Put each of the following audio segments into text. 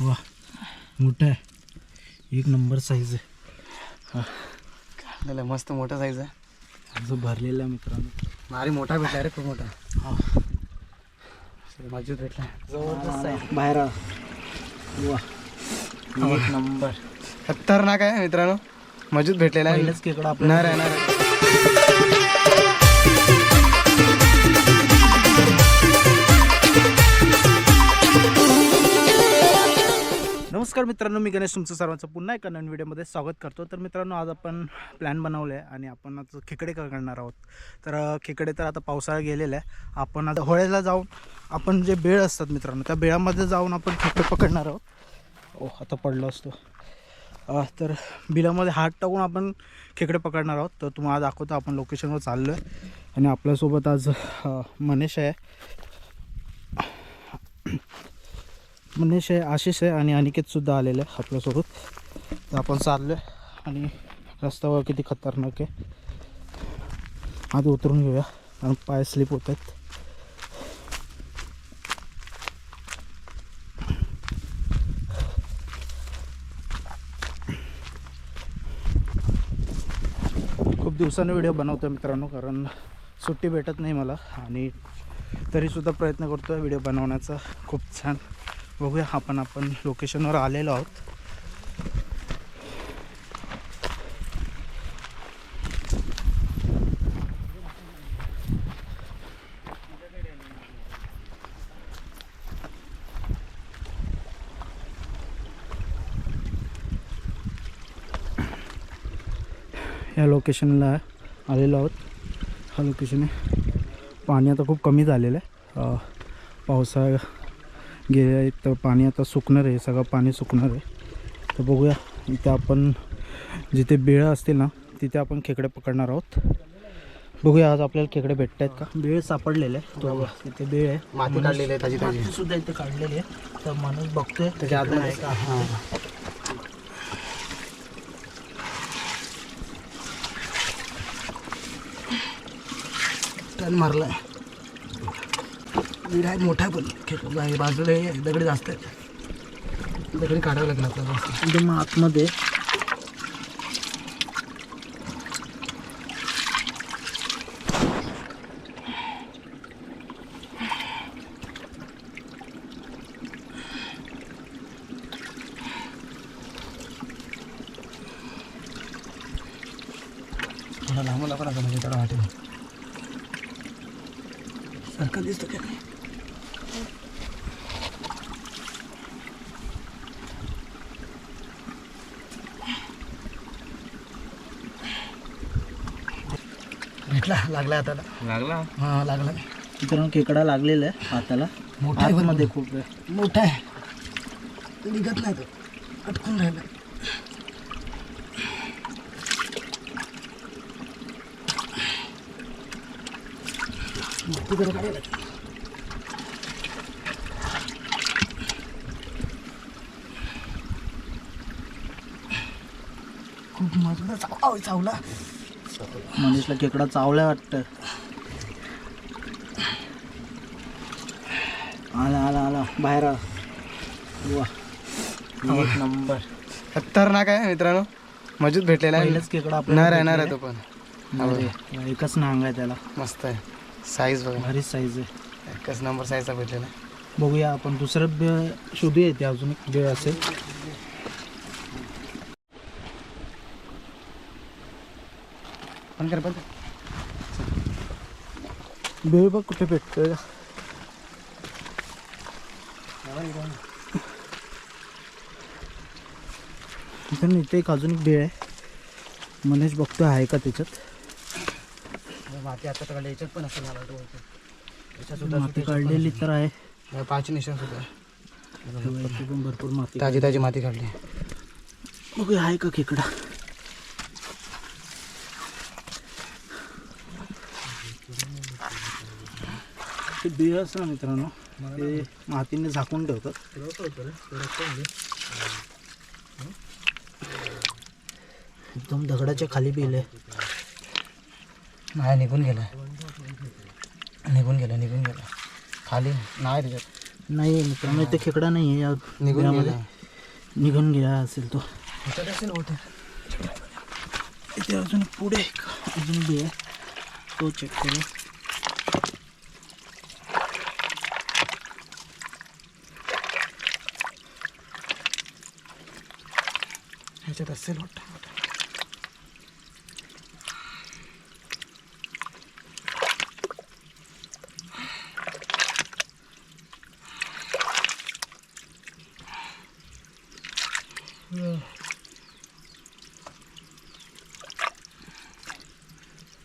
वा मोठा आहे. एक नंबर साईज आहे. त्याला मस्त मोठा साईज आहे. जो भरलेला आहे मित्रांनो. भारी मोठा भेटला रे खूप मोठा. हा. मजबूत भेटला. जबरदस्त आहे बाहेर. वा एक नंबर. खतरनाक आहे मित्रांनो. मजबूत भेटलेला आहे. केकडा आपल्याला नमस्कार मित्रांनो मी गणेश तुमचं सर्वांचं पुन्हा एका नवीन व्हिडिओमध्ये स्वागत करतो. तर मित्रांनो आज आपण प्लॅन बनवलं आहे आणि आपण आज खेकडे करणार आहोत. तर खेकडे तर आता पावसाळा गेलेला आहे. आपण आता होळ्याला जाऊन आपण जे बेळ असतात मित्रांनो त्या बेळामध्ये जाऊन आपण खेकडे पकडणार आहोत. ओ आता पडलो असतो. तर बिलामध्ये हात टाकून आपण खेकडे पकडणार आहोत. तर तुम्हाला दाखवतो आपण लोकेशनवर चाललो आहे आणि आपल्यासोबत आज मनीष आहे. मनीष आहे आशिष आहे आणि अनिकेतसुद्धा आलेले आहे आपल्यासोबत. तर आपण चाललो आहे आणि रस्त्यावर किती खतरनाक आहे. आधी उतरून घेऊया कारण पाय स्लिप होत आहेत. खूप दिवसाने व्हिडिओ बनवतो मित्रांनो कारण सुट्टी भेटत नाही मला आणि तरीसुद्धा प्रयत्न करतो आहे व्हिडिओ बनवण्याचा. खूप छान. बघूया आपण आपण लोकेशनवर आलेलो आहोत. या लोकेशनला आलेलो आहोत. हा लोकेशन आहे. पाणी आता खूप कमी झालेलं आहे. पावसाळा गेले तर पाणी आता सुकणार आहे सगळं पाणी सुकणार आहे. तर बघूया इथे आपण जिथे बेळं असतील ना तिथे आपण खेकडे पकडणार आहोत. बघूया आज आपल्याला खेकडे भेटत आहेत का? बेळ सापडलेले आहे तो तिथे बेळ आहे. माती काढलेली आहे ताजी ताजी. सुद्धा इथे काढलेली आहे. तर माणूस बघतोय. त्याच्या आतमध्ये आहे. का? हां. टन मारलाय. विड आहे मोठा पण. खेकडा आहे बाजूला हे दगडी जास्त आहेत. दगडी काढावं लागेल आपल्याला इथे मग आतमध्ये थोडा पण असं म्हणजे त्याला वाटेल सारखं दिसतं काय भेटला लागला हाताला. लागला? हा लागला. मित्रांनो खेकडा लागलेला आहे हाताला. मोठा आहे बरं. आतमध्ये खूप आहे. मोठा आहे. निघत नाही तो. अटकून राहिला. तिकडे काढायला खूप मजबूत आहे. चाव- आव, चावला. मनीषला खेकडा चावला वाटतं. आला आला आला. बाहेर आ. वा. एक नंबर. खतरनाक आहे मित्रांनो. मजबूत भेटलेला आहे. पहिलंच खेकडा आपल्याला नर आहे नर आहे तो पण. एकच नांग आहे त्याला. मस्त आहे. साईज बघा. भारीच साईज आहे. एकच नंबर साईजचा भेटलेला आहे. बघूया आपण दुसरं बे शोधूया येते अजून एक असेल. पण. कर बेळ बघ कुठे भेटतोय. इथं इथे एक अजून एक बेळ आहे. मनीष बघतोय आहे का त्याच्यात? माती आता काढली याच्यात पण असं मला याच्यात सुद्धा माती काढलेली तर आहे. पाच निशाण सुद्धा पण भरपूर माती ताजी ताजी माती काढली. बघूया आहे का खेकडा? ते बिळ असतं ना मित्रांनो ते मातीने झाकून ठेवतात. एकदम दगडाच्या खाली बिल आहे. नाही निघून गेला. निघून गेला निघून गेला. खाली नाही त्याच्यात. नाही मित्रांनो इथे खेकडा नाही आहे या निघून. गेला. निघून गेला असेल तो. असेल इथे अजून पुढे अजून बी आहे. तो चेक करू. ह्याच्यात असेल मोठा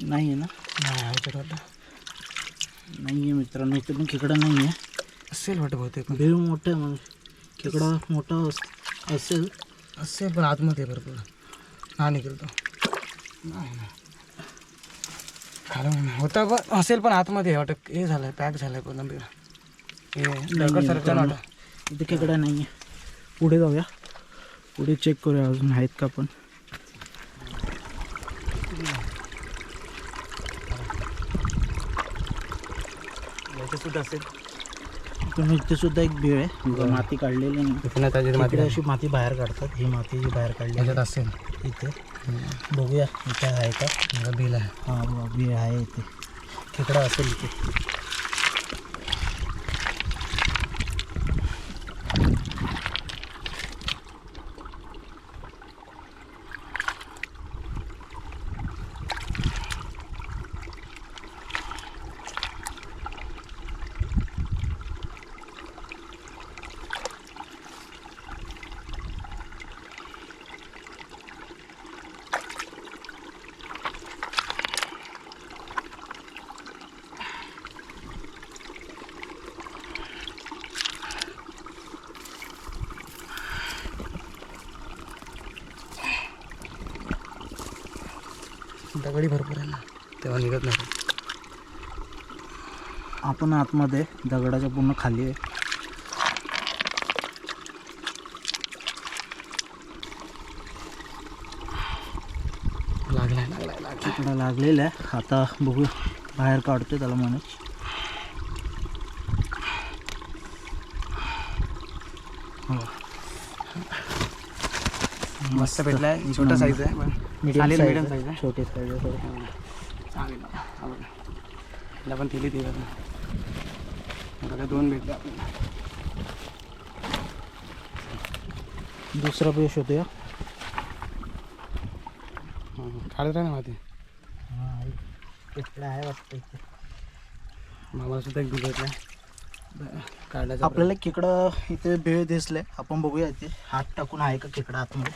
नाही आहे ना नाही ह्याच्यात वाटतं नाही आहे मित्रांनो इथे पण खेकडा नाही आहे असेल वाटतं बहुतेक भेळ मोठं आहे मग खेकडा मोठा अस- असेल असेल पण आतमध्ये आहे भरपूर. हा निघेल तो. नाही ना खाली होता पण असेल पण आतमध्ये आहे वाटतं हे झालं पॅक झालं आहे पूर्ण हे दगड सरकलं ना वाटतं. इथे खेकडा नाही आहे पुढे जाऊया. पुढे चेक करूया अजून आहेत का पण. सुद्धा असेल. पण इथे सुद्धा एक बिळ आहे. बघा, माती काढलेली नाही. माती अशी माती बाहेर काढतात. ही माती जी बाहेर काढली असेल. इथे. बघूया इथे आहे का? बिल आहे. हा बिळ आहे इथे. खेकडा असेल इथे. दगडी भरपूर आहे ना तेव्हा निघत नाही. आपण आतमध्ये दगडाच्या पूर्ण खाली आहे. लागलाय लागलाय लागलाय. लागलेला आहे. आता बघूया बाहेर काढतोय त्याला माणूस मस्त भेटलाय. छोटा साईज आहे पण मीडियम चालेल, साईज आहे. आहे. छोटे साईज आहे बघा. याला पण दिली ती बघा. दोन भेटले आपल्याला. दुसरा पेश होतो हं, काढत राहा ना माती. आहे वाटतं मामाला सुद्धा एक भेटला काढायचा आपल्याला खेकडा इथे भेळ दिसले आपण बघूया इथे. हात टाकून आहे का खेकडा आतमध्ये?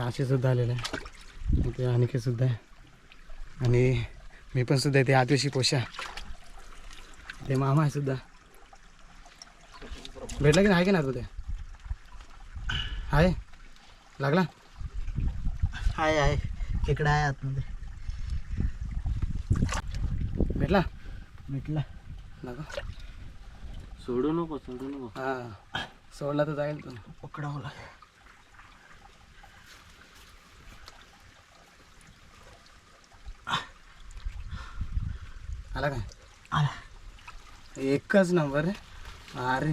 राशी सुद्धा आलेला आहे. इथे अनिकेत सुद्धा आहे. आणि मी पण सुद्धा इथे आदिवासी पोशा. ते मामा आहे सुद्धा. भेटला की नाही? आहे की नाही तुझे आहे? लागला? आहे आहे. खेकडा आहे आतमध्ये. भेटला? भेटला. नको सोडू नको सोडू नको. हां. सोडला तर जाईल तो. पकडावं लागेल. आला काय? आला. एकच नंबर आहे अरे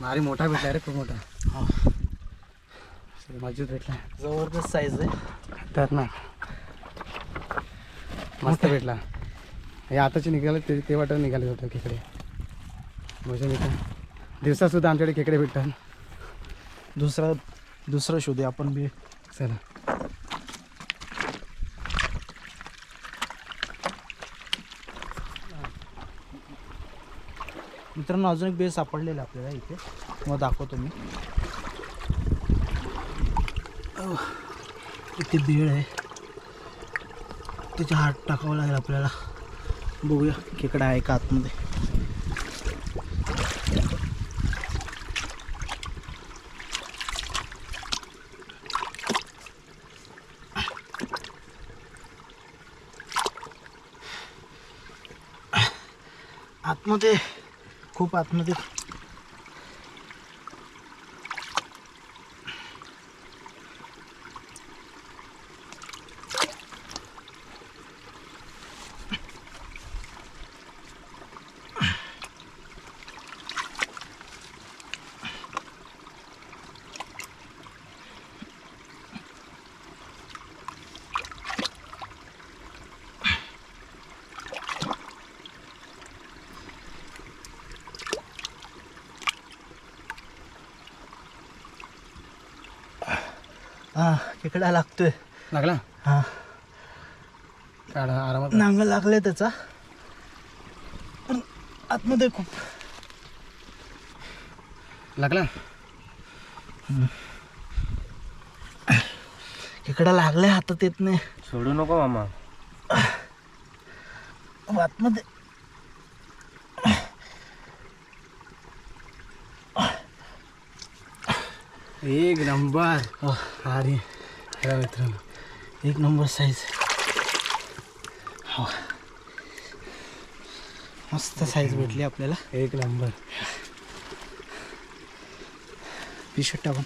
भारी मोठा भेटला रे खूप मोठा. हो. मजबूत भेटला. जबरदस्त साईज आहे. तर ना मस्त भेटला. हे आताचे निघाले ते ते वाटत निघाले होते खेकडे. मजा येते दिवसासुद्धा आमच्याकडे खेकडे भेटतात. दुसरा दुसरं शोधूया आपण बी. चला. मित्रांनो अजून एक बेस सापडलेला आपल्याला इथे. मग दाखवतो मी. इथे बेळ आहे. त्याच्या हात टाकावं लागेल आपल्याला. बघूया खेकडा आहे का आतमध्ये. आतमध्ये खूप आतमध्ये हा खेकडा लागतोय लागला हा काढा आरामात नांग लागले त्याचा पण आतमध्ये खूप लागला खेकडा लागलाय हातात येत नाही सोडू नको मामा आतमध्ये एक नंबर. अरे हे मित्रांनो एक नंबर साईज हो मस्त साईज भेटली आपल्याला. एक नंबर. पिशट टाकून.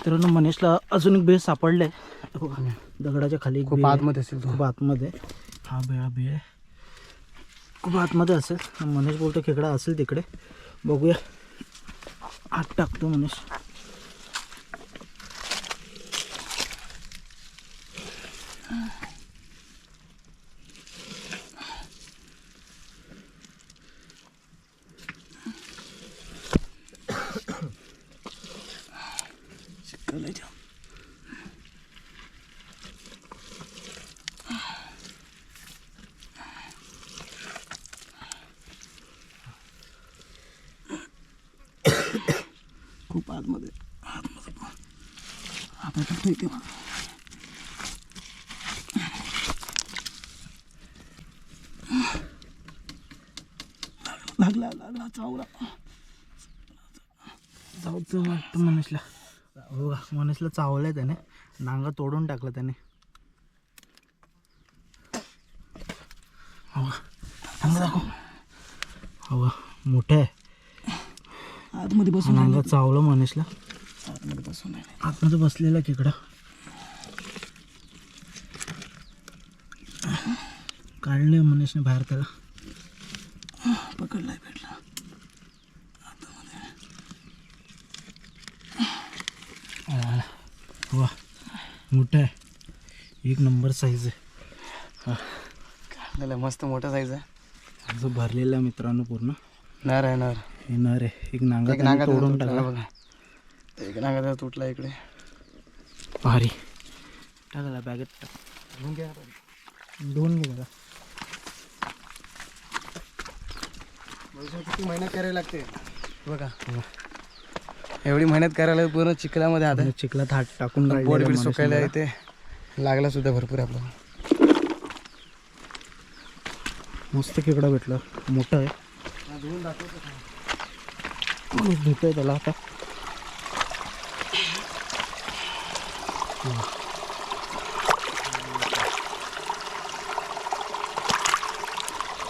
मित्रांनो मनीषला अजून एक बेळ सापडले दगडाच्या खाली खूप. आतमध्ये असेल खूप आतमध्ये. हा बेळा बेळ. खूप आतमध्ये असेल. मनीष बोलतो खेकडा असेल तिकडे. बघूया. आत टाकतो मनीष शिकवलंय जाम. खूप आतमध्ये आतमध्ये आता ठीक आहे लागला लागला चावला जाऊचं वाटतं मनुष्यला हो का मनुष्यला चावलंय त्याने. नांगा तोडून टाकलं त्याने. दाखव. का? मोठं आहे. आतमध्ये बसून नांगा चावलं मनुष्यला आतमध्ये बसून आतमध्ये बसलेला खेकडा काढले मनुष्यने बाहेर त्याला. पकडलाय भेटला वा मोठं आहे. एक नंबर साईज आहे. आपल्याला मस्त मोठा साईज आहे. जो भरलेला आहे मित्रांनो पूर्ण. नर आहे नर. येणार आहे. एक नांगा एक नांगा तोडून टाकला. बघा. एक नांगा तुटला इकडे. भारी. टाकला बॅगेत टाक धुवून घे जरा किती मेहनत करायला लागते. बघा. एवढी मेहनत करायला पूर्ण चिखलामध्ये आता चिखलात हात टाकून बीट माणूस सुकायला. येते लागला सुद्धा भरपूर आपल्याला. मस्त खेकडा भेटला. मोठं आहे. धुतोय त्याला आता.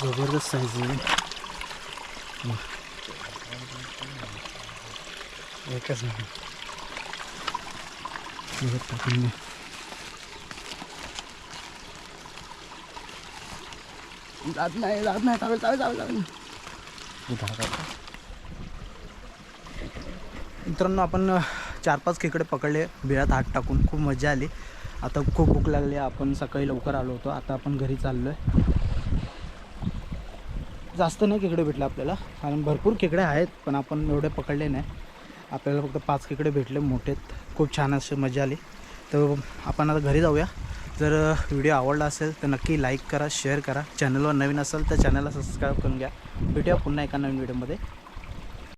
जबरदस्त साईज आहे. एकच नाही. जात नाही जात नाही चालेल चालेल चालेल चालेल. मित्रांनो आपण चार पाच खेकडे पकडले बिळात हात टाकून. खूप मजा आली. आता खूप भूक लागली आपण सकाळी लवकर आलो होतो. आता आपण घरी चाललो आहे जास्त नाही खेकडे भेटले आपल्याला. कारण भरपूर खेकडे आहेत पण आपण एवढे पकडले नाही. आपल्याला फक्त पाच खेकडे भेटले मोठेत. खूप छान असे मजा आली. तर आपण आता घरी जाऊया. जर व्हिडिओ आवडला असेल तर नक्की लाईक करा शेअर करा. चॅनलवर नवीन असेल तर चॅनलला सबस्क्राईब करून घ्या. भेटूया पुन्हा एका नवीन व्हिडिओमध्ये